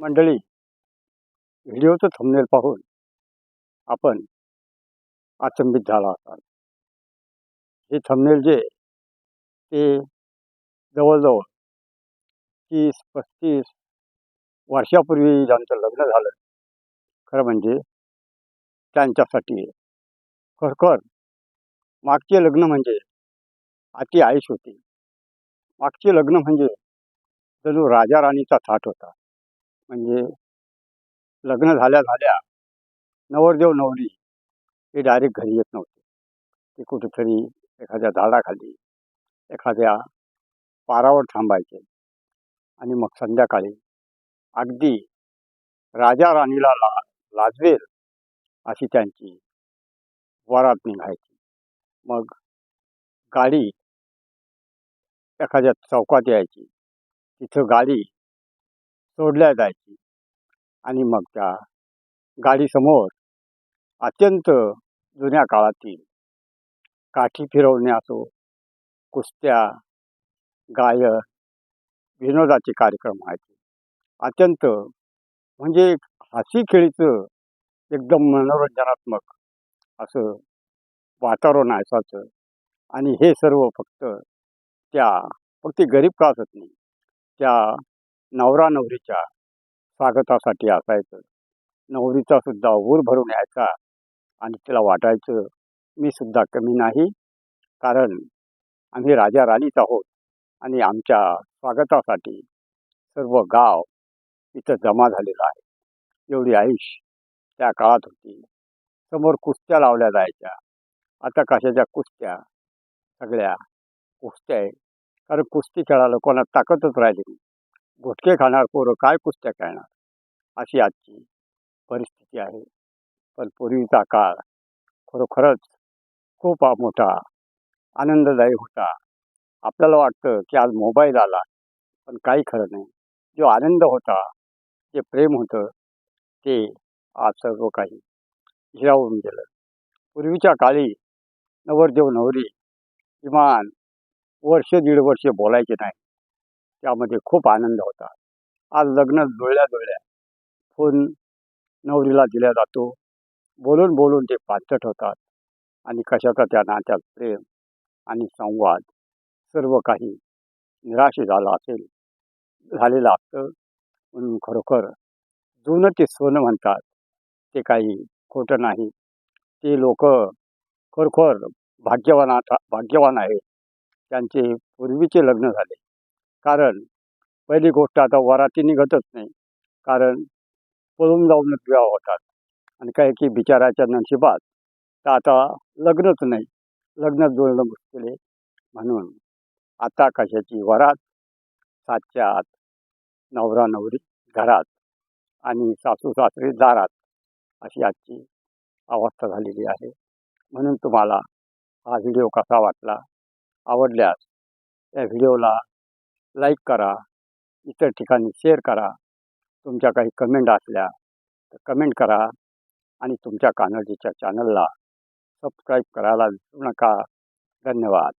मंडळी व्हिडिओचं थंबनेल पाहून आपण अचंबित झाला असाल. हे थंबनेल जे ते जवळजवळ तीस पस्तीस वर्षापूर्वी ज्यांचं लग्न झालं खरं म्हणजे त्यांच्यासाठी खरखर मागचे लग्न म्हणजे अति आयुष होती. मागचे लग्न म्हणजे जणू राजा राणीचा थाट होता. म्हणजे लग्न झाल्या झाल्या नवरदेव नवरी हे डायरेक्ट घरी येत नव्हते. ते कुठेतरी एखाद्या झाडाखाली एखाद्या पारावर थांबायचे. आणि मग संध्याकाळी अगदी राजा राणीला ला लाजवेल अशी त्यांची वरात निघायची. मग गाडी एखाद्या चौकात यायची. तिथं गाडी सोडल्या जायची. आणि मग त्या गाडीसमोर अत्यंत जुन्या काळातील काठी फिरवणे असो कुस्त्या गायन विनोदाचे कार्यक्रम व्हायचे. अत्यंत म्हणजे हसी खेळीचं एकदम मनोरंजनात्मक असं वातावरण असायचं. आणि हे सर्व फक्त त्या फक्त गरीब का असत नाही त्या नवरा नवरीच्या स्वागतासाठी असायचं. नवरीचा सुद्धा ऊर भरून यायचा आणि तिला वाटायचं मी सुद्धा कमी नाही कारण आम्ही राजा राणीच आहोत आणि आमच्या स्वागतासाठी सर्व गाव इथं जमा झालेलं आहे. एवढी आयुष त्या काळात होती. समोर कुस्त्या लावल्या जायच्या. आता कशाच्या कुस्त्या? सगळ्या कुस्त्या आहे कारण कुस्ती खेळायला कोणा ताकदच राहिली नाही. घोटके खाणार पोरं काय कुस्त्या खेळणार? अशी आजची परिस्थिती आहे. पण पूर्वीचा काळ खरोखरच खूप मोठा आनंददायी होता. आपल्याला वाटतं की आज मोबाईल आला पण काही खरं नाही. जो आनंद होता जे प्रेम होतं ते आज सर्व काही हिरावून गेलं. पूर्वीच्या काळी नवरदेव नवरी किमान वर्ष दीड वर्ष बोलायचे नाही त्यामध्ये खूप आनंद होता. आज लग्न जुळल्या जुळल्या. फोन नवरीला दिला जातो. बोलून बोलून ते पाचट होतात. आणि कशाचा त्या नात्यात प्रेम आणि संवाद सर्व काही निराश झाला असेल झालेलं असतं. म्हणून खरोखर जुनं ते सोनं म्हणतात. ते काही खोटं नाही. ते लोक खरोखर भाग्यवान आता भाग्यवान आहेत. त्यांचे पूर्वीचे लग्न झाले. कारण पहिली गोष्ट आता वराती निघतच नाही. कारण पळून जाऊनच विवाह होतात आणि काही की बिचाराच्या नशिबात तर आता लग्नच नाही. लग्न जुळणं मुश्किल आहे म्हणून आता कशाची वरात? सातच्या आत नवरा नवरी घरात आणि सासू सासरे दारात अशी आजची अवस्था झालेली आहे. म्हणून तुम्हाला हा व्हिडिओ कसा वाटला? आवडल्यास या व्हिडिओला लाईक करा. इतर ठिकाणी शेअर करा. तुमच्या काही कमेंट असल्या तर कमेंट करा आणि तुमच्या कानडीच्या चॅनलला सबस्क्राईब करायला विसरू नका. धन्यवाद.